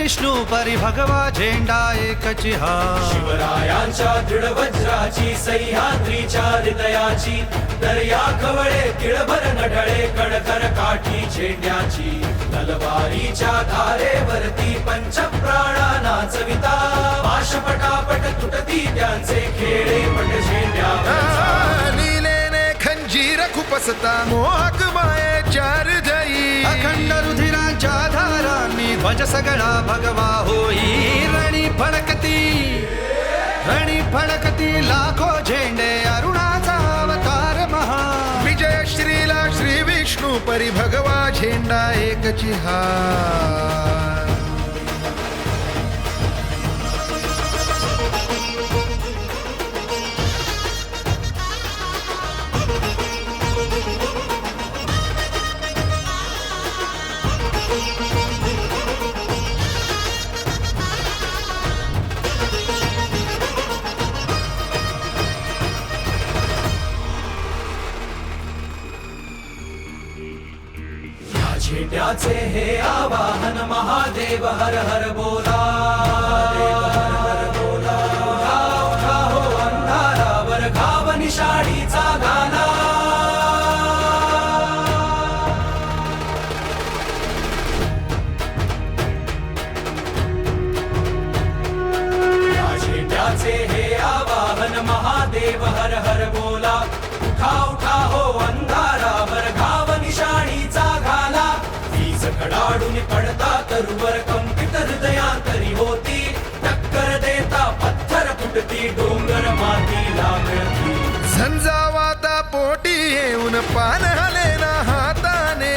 विष्णू परी भगवा झेंडा एकची हा शिवरायांच्या दृढ वज्राची सह्याद्रीच्या हृदयाची दर्या खवळे तिळभर नढळे कडकर काठी झेंड्याची. तलवारीच्या धारेवरती पंच प्राणा नाचविता. पाशपटापट तुटती त्यांचे खेळे पट झेंड्यावर नीलेने खंजीर खुपसता मोहक माये चार जई अखंड धारांनी ध्वज सगळा भगवा होई रणी फडकती रणी फडकती लाखो झेंडे अरुणाचा अवतार महा विजय श्रीला श्री विष्णू परी भगवा झेंडा एकची हा you झेंड्याचे हे आवाहन महादेव हर हर बोला. हर बोला उठा उठा हो अंधारावर घाव निशाणीचा गाला. या हे आवाहन महादेव हर हर बोला. उठा उठा हो अंधारा पडता तरुवर कंपित हृदयांतरी होती. टक्कर देता पत्थर फुटती डोंगर माती लागती. झंझावाता पोटी येऊन पान हलेना हाताने.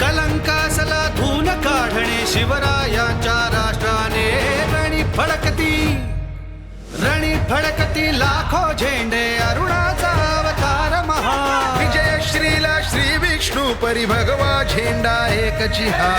कलंकासला धून काढणे शिवरायांच्या राष्ट्राने. रणी फडकती रणी फडकती लाखो झेंडे अरुणा विष्णू परी भगवा झेंडा एकची हा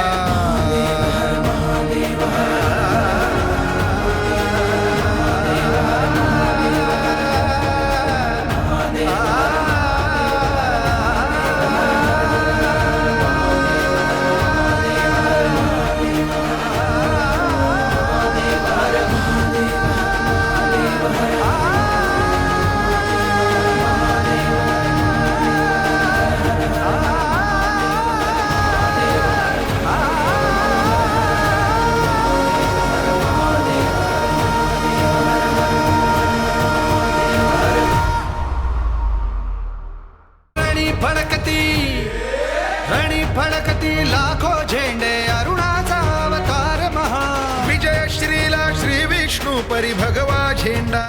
अवतार परी भगवा झेंडा